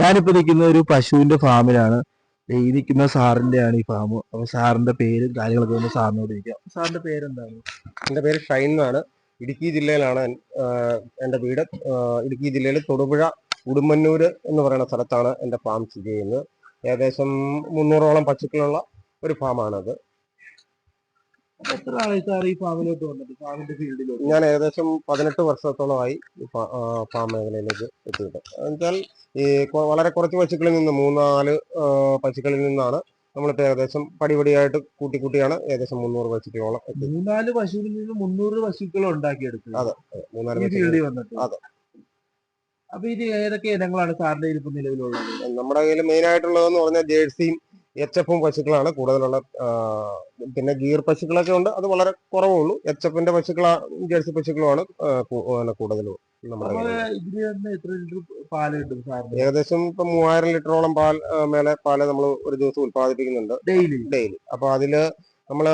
ഞാനിപ്പോ നിൽക്കുന്ന ഒരു പശുവിന്റെ ഫാമിലാണ്. ദേ ഈ നിൽക്കുന്ന സാറിന്റെയാണ് ഈ ഫാം അപ്പൊ സാറിന്റെ പേര് കാര്യങ്ങളൊക്കെ ഒന്ന് സാറിനോട് ചോദിക്കാം. സാറിന്റെ പേരെന്താണ്? എന്റെ പേര് ഷൈൻ എന്നാണ്. ഇടുക്കി ജില്ലയിലാണ് എന്റെ വീട്. ഇടുക്കി ജില്ലയിൽ തൊടുപുഴ ഉടുമ്പന്നൂര് എന്ന് പറയുന്ന സ്ഥലത്താണ് എന്റെ ഫാം സ്ഥിതി ചെയ്യുന്നത്. ഏകദേശം മുന്നൂറോളം പശുക്കളുള്ള ഒരു ഫാമാണത്. എത്ര നാളായി സാർ ഈ ഫാമിലോട്ട് വന്നിട്ട്? ഫാമിന്റെ ഫീൽഡിലോട്ട് ഞാൻ ഏകദേശം പതിനെട്ട് വർഷത്തോളമായി ഫാ- മേഖലയിലേക്ക് എത്തിയിട്ട്. എന്നുവെച്ചാൽ ഈ വളരെ കുറച്ച് പശുക്കളിൽ നിന്ന് മൂന്നാൽ പശുക്കളിൽ നിന്നാണ് നമ്മളിപ്പോ ഏകദേശം പടിപടിയായിട്ട് കൂട്ടി കൂട്ടിയാണ് ഏകദേശം മുന്നൂറ് പശുക്കളോളം മൂന്നാൽ പശുവിൽ നിന്ന് മുന്നൂറ് പശുക്കൾ ഉണ്ടാക്കിയെടുത്തു അതെ. മൂന്നാൽ ഫീൽഡിൽ വന്നിട്ട്. അതെ. അപ്പൊ ഇത് ഏതൊക്കെ ഇനങ്ങളാണ് സാറിന്റെ ഇപ്പൊ നിലവിലുള്ളത്? നമ്മുടെ കയ്യിൽ മെയിൻ ആയിട്ടുള്ളതെന്ന് പറഞ്ഞാൽ ജേഴ്സിയും എച്ച് എഫും പശുക്കളാണ് കൂടുതലുള്ള പിന്നെ ഗീർ പശുക്കളൊക്കെ ഉണ്ട്. അത് വളരെ കുറവേ ഉള്ളൂ പശുക്കളാണ് പശുക്കളാ ജേഴ്സി പശുക്കളുമാണ് കൂടുതലും ഏകദേശം ഇപ്പൊ മൂവായിരം ലിറ്ററോളം പാൽ മേലെ പാൽ നമ്മൾ ഒരു ദിവസം ഉത്പാദിപ്പിക്കുന്നുണ്ട് ഡെയിലി? ഡെയിലി. അപ്പൊ അതിൽ നമ്മൾ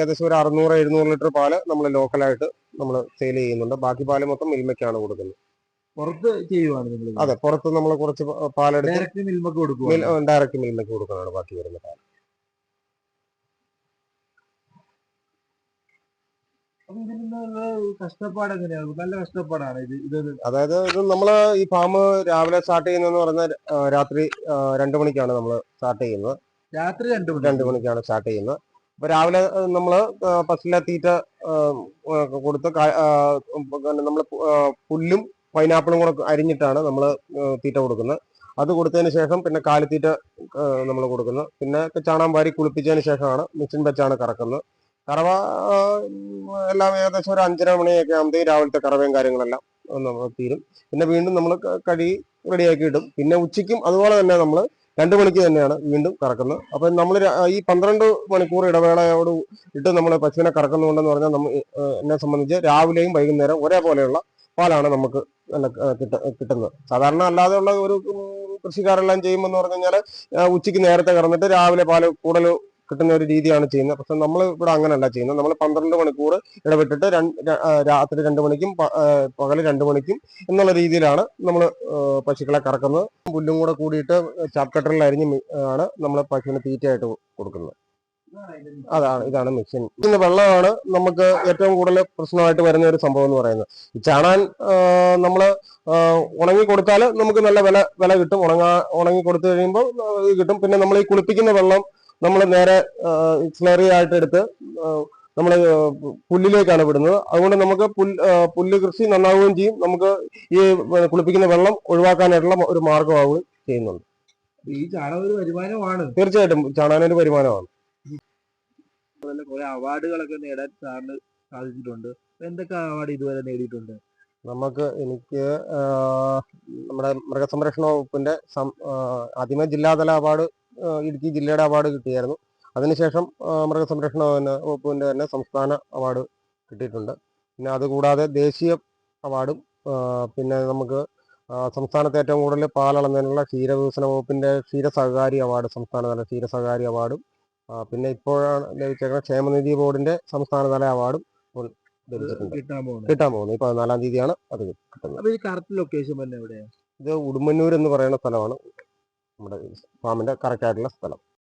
ഏകദേശം ഒരു അറുന്നൂറ് എഴുന്നൂറ് ലിറ്റർ പാൽ നമ്മൾ ലോക്കലായിട്ട് നമ്മൾ സെയിൽ ചെയ്യുന്നുണ്ട്. ബാക്കി പാൽ മൊത്തം മിൽമയ്ക്കാണ് കൊടുക്കുന്നത്. പുറത്ത് ചെയ്യുവാണ് നിങ്ങൾ അതെ പുറത്ത് നമ്മൾ കുറച്ച് പാലെടുത്ത് ഡയറക്റ്റ് മിൽമക്ക് കൊടുക്കുക ഡയറക്റ്റ് മിൽമക്ക് കൊടുക്കുന്നതാണ് ബാക്കി വരുന്ന പാൽ കഷ്ടപ്പാട് എങ്ങനെയാണ് നല്ല കഷ്ടപ്പാടാണ് ഇത് ഇത് അതായത് ഇത് നമ്മൾ ഈ ഫാം രാവിലെ സ്റ്റാർട്ട് ചെയ്യുന്നതെന്ന് പറഞ്ഞാൽ രാത്രി രണ്ടു മണിക്കാണ് നമ്മൾ സ്റ്റാർട്ട് ചെയ്യുന്നത്. രാത്രി രണ്ടു മണി. രണ്ട് മണിക്കാണ് സ്റ്റാർട്ട് ചെയ്യുന്നത്. അപ്പൊ രാവിലെ നമ്മൾ ഫസ്റ്റിലെ തീറ്റ കൊടുത്ത് നമ്മൾ പുല്ലും പൈനാപ്പിളും കൂടെ അരിഞ്ഞിട്ടാണ് നമ്മൾ തീറ്റ കൊടുക്കുന്നത്. അത് കൊടുത്തതിന് ശേഷം പിന്നെ കാലിത്തീറ്റ നമ്മൾ കൊടുക്കുന്നു. പിന്നെ ചാണകം വാരി കുളിപ്പിച്ചതിന് ശേഷമാണ് മിക്സിൻ വെച്ചാണ് കറക്കുന്നത്. കറവ എല്ലാം ഏകദേശം ഒരു അഞ്ചര മണിയൊക്കെ ആകുമ്പോഴത്തേക്ക് രാവിലത്തെ കറവയും കാര്യങ്ങളെല്ലാം നമ്മൾ തീരും. പിന്നെ വീണ്ടും നമ്മൾ കഴുകി റെഡിയാക്കി ഇടും. പിന്നെ ഉച്ചയ്ക്കും അതുപോലെ തന്നെ നമ്മൾ രണ്ട് മണിക്ക് തന്നെയാണ് വീണ്ടും കറക്കുന്നത്. അപ്പം നമ്മൾ ഈ പന്ത്രണ്ട് മണിക്കൂർ ഇടവേളയോട് ഇട്ട് നമ്മൾ പശുവിനെ കറക്കുന്നുണ്ടെന്ന് പറഞ്ഞാൽ നമ്മൾ എന്നെ സംബന്ധിച്ച് രാവിലെയും വൈകുന്നേരം ഒരേപോലെയുള്ള പാലാണ് നമുക്ക് നല്ല, കിട്ട- കിട്ടുന്നത്. സാധാരണ അല്ലാതെയുള്ള ഒരു കൃഷിക്കാരെല്ലാം ചെയ്യുമ്പോൾ എന്ന് പറഞ്ഞു കഴിഞ്ഞാൽ ഉച്ചയ്ക്ക് നേരത്തെ കറന്നിട്ട് രാവിലെ പാൽ കൂടുതൽ കിട്ടുന്ന ഒരു രീതിയാണ് ചെയ്യുന്നത്. പക്ഷെ നമ്മൾ ഇവിടെ അങ്ങനെയല്ല ചെയ്യുന്നത്. നമ്മൾ പന്ത്രണ്ട് മണിക്കൂർ ഇടവിട്ടിട്ട് രാത്രി രണ്ട് മണിക്കും പകൽ രണ്ട് മണിക്കും എന്നുള്ള രീതിയിലാണ് നമ്മൾ പശുക്കളെ കറക്കുന്നത്. പുല്ലും കൂടെ കൂടിയിട്ട് ചാപ്പ് അരിഞ്ഞ് ആണ് നമ്മൾ പശുവിന് തീറ്റയായിട്ട് കൊടുക്കുന്നത്. അതാണ് ഇതാണ് മെഷീൻ. ഇന്ന് വെള്ളമാണ് നമുക്ക് ഏറ്റവും കൂടുതൽ പ്രശ്നമായിട്ട് വരുന്ന ഒരു സംഭവം എന്ന് പറയുന്നത്. ഈ ചാണാൻ നമ്മൾ ഉണങ്ങി കൊടുത്താൽ നമുക്ക് നല്ല വില വില കിട്ടും. ഉണങ്ങാ ഉണങ്ങി കൊടുത്തു കഴിയുമ്പോൾ ഇത് കിട്ടും. പിന്നെ നമ്മൾ ഈ കുളിപ്പിക്കുന്ന വെള്ളം നമ്മൾ നേരെ സ്ലറി ആയിട്ട് എടുത്ത് നമ്മൾ പുല്ലിലേക്കാണ് വിടുന്നത്. അതുകൊണ്ട് നമുക്ക് പുല്ല് പുല്ല് കൃഷി നന്നാവുകയും ചെയ്യും. നമുക്ക് ഈ കുളിപ്പിക്കുന്ന വെള്ളം ഒഴിവാക്കാനായിട്ടുള്ള ഒരു മാർഗമാവുകയും ചെയ്യുന്നുണ്ട്. ഈ ചാണകം ഒരു വരുമാനമാണ്. തീർച്ചയായിട്ടും ചാണകനൊരു വരുമാനമാണ്. അതുപോലെ കുറെ അവാർഡുകളൊക്കെ നേടാൻ സാറിന് സാധിച്ചിട്ടുണ്ട്. എന്തൊക്കെ അവാർഡ് ഇതുവരെ നേടിയിട്ടുണ്ട്? നമുക്ക് എനിക്ക് നമ്മുടെ മൃഗസംരക്ഷണ വകുപ്പിന്റെ ആദ്യമേ ജില്ലാതല അവാർഡ് ഇടുക്കി ജില്ലയുടെ അവാർഡ് കിട്ടിയായിരുന്നു. അതിനുശേഷം മൃഗസംരക്ഷണ വകുപ്പിന്റെ തന്നെ സംസ്ഥാന അവാർഡ് കിട്ടിയിട്ടുണ്ട്. പിന്നെ അതുകൂടാതെ ദേശീയ അവാർഡും പിന്നെ നമുക്ക് സംസ്ഥാനത്ത് ഏറ്റവും കൂടുതൽ പാലളന്നതിനുള്ള ക്ഷീരവികസന വകുപ്പിന്റെ ക്ഷീരസഹകാരി അവാർഡ് സംസ്ഥാനതല ക്ഷീരസഹകാരി അവാർഡും പിന്നെ ഇപ്പോഴാണ് ലഭിച്ചേക്കുന്ന ക്ഷേമനിധി ബോർഡിന്റെ സംസ്ഥാനതല അവാർഡും കിട്ടാൻ പോകുന്നത്. കിട്ടാൻ നാലാം ഈ പതിനാലാം തീയതിയാണ് അത് കിട്ടുന്നത്. ലൊക്കേഷൻ ഇത് ഉടുമ്പന്നൂർ എന്ന് പറയുന്ന സ്ഥലമാണ്. നമ്മുടെ ഫാമിന്റെ കറക്റ്റ് ആയിട്ടുള്ള സ്ഥലം.